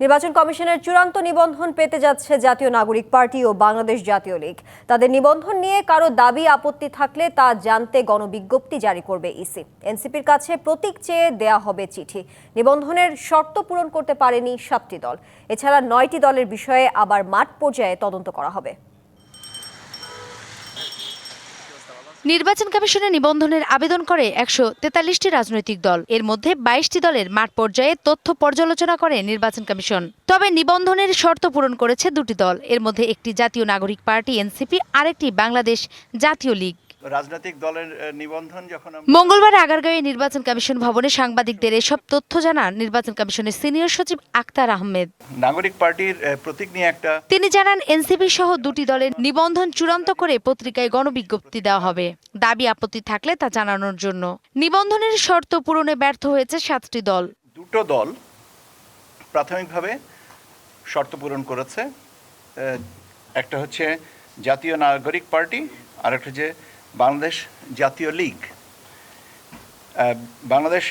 নির্বাচন কমিশনের চূড়ান্ত নিবন্ধন পেতে যাচ্ছে জাতীয় নাগরিক পার্টি ও বাংলাদেশ জাতীয় লীগ। তাদের নিবন্ধন নিয়ে কারও দাবি, আপত্তি থাকলে তা জানতে গণবিজ্ঞপ্তি জারি করবে ইসি। এনসিপির কাছে প্রতীক চেয়ে দেয়া হবে চিঠি। নিবন্ধনের শর্ত পূরণ করতে পারেনি সাতটি দল। এছাড়া নয়টি দলের বিষয়ে আবার মাঠ পর্যায়ে তদন্ত করা হবে। নির্বাচন কমিশনে নিবন্ধনের আবেদন করে একশো তেতাল্লিশটি রাজনৈতিক দল। এর মধ্যে বাইশটি দলের মাঠ পর্যায়ে তথ্য পর্যালোচনা করে নির্বাচন কমিশন। তবে নিবন্ধনের শর্ত পূরণ করেছে দুটি দল। এর মধ্যে একটি জাতীয় নাগরিক পার্টি, এনসিপি, আরেকটি বাংলাদেশ জাতীয় লীগ। রাজনৈতিক দলের নিবন্ধন যখন মঙ্গলবার আগারগাঁওয়ে নির্বাচন কমিশন ভবনে সাংবাদিকদের এসব তথ্য জানান নির্বাচন কমিশনের সিনিয়র সচিব আক্তার আহমেদ। নাগরিক পার্টির প্রতীক নিয়ে একটা তিনি জানান এনসিপি সহ দুটি দলের নিবন্ধন চূড়ান্ত করে পত্রিকায় গণবিজ্ঞপ্তি দেওয়া হবে। দাবি আপত্তি থাকলে তা জানানোর জন্য। নিবন্ধনের শর্ত পূরণে ব্যর্থ হয়েছে সাতটি দল। দুটো দল প্রাথমিকভাবে শর্ত পূরণ করেছে। একটা হচ্ছে জাতীয় নাগরিক পার্টি আর একটা হচ্ছে বাংলাদেশ জাতীয় লীগ। বাংলাদেশ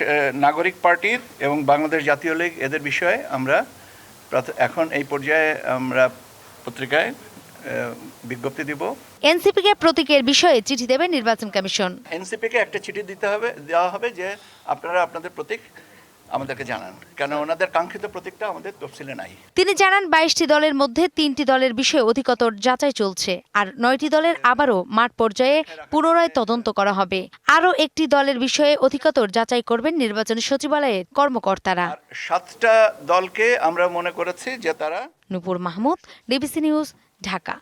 নাগরিক পার্টির এবং বাংলাদেশ জাতীয় লীগ এদের বিষয়ে আমরা এখন এই পর্যায়ে আমরা পত্রিকায় বিজ্ঞপ্তি দিব। এনসিপিকে প্রতীকের বিষয়ে চিঠি দেবে নির্বাচন কমিশন। এনসিপিকে একটা চিঠি দিতে হবে দেওয়া হবে যে আপনারা আপনাদের প্রতীক আমাদেরকে জানান। কেন ওনাদের কাঙ্ক্ষিত প্রতীকটা আমাদের তফসিলে নাই। তিনি জানান বাইশটি দলের মধ্যে তিনটি দলের বিষয়ে অধিকতর যাচাই চলছে আর নয়টি দলের আবারও মাঠ পর্যায়ে পুনরায় তদন্ত করা হবে। আরও একটি দলের বিষয়ে অধিকতর যাচাই করবেন নির্বাচন সচিবালয়ের কর্মকর্তারা। সাতটা দলকে আমরা মনে করেছি যে তারা নুপুর মাহমুদ ডিবিসি নিউজ ঢাকা।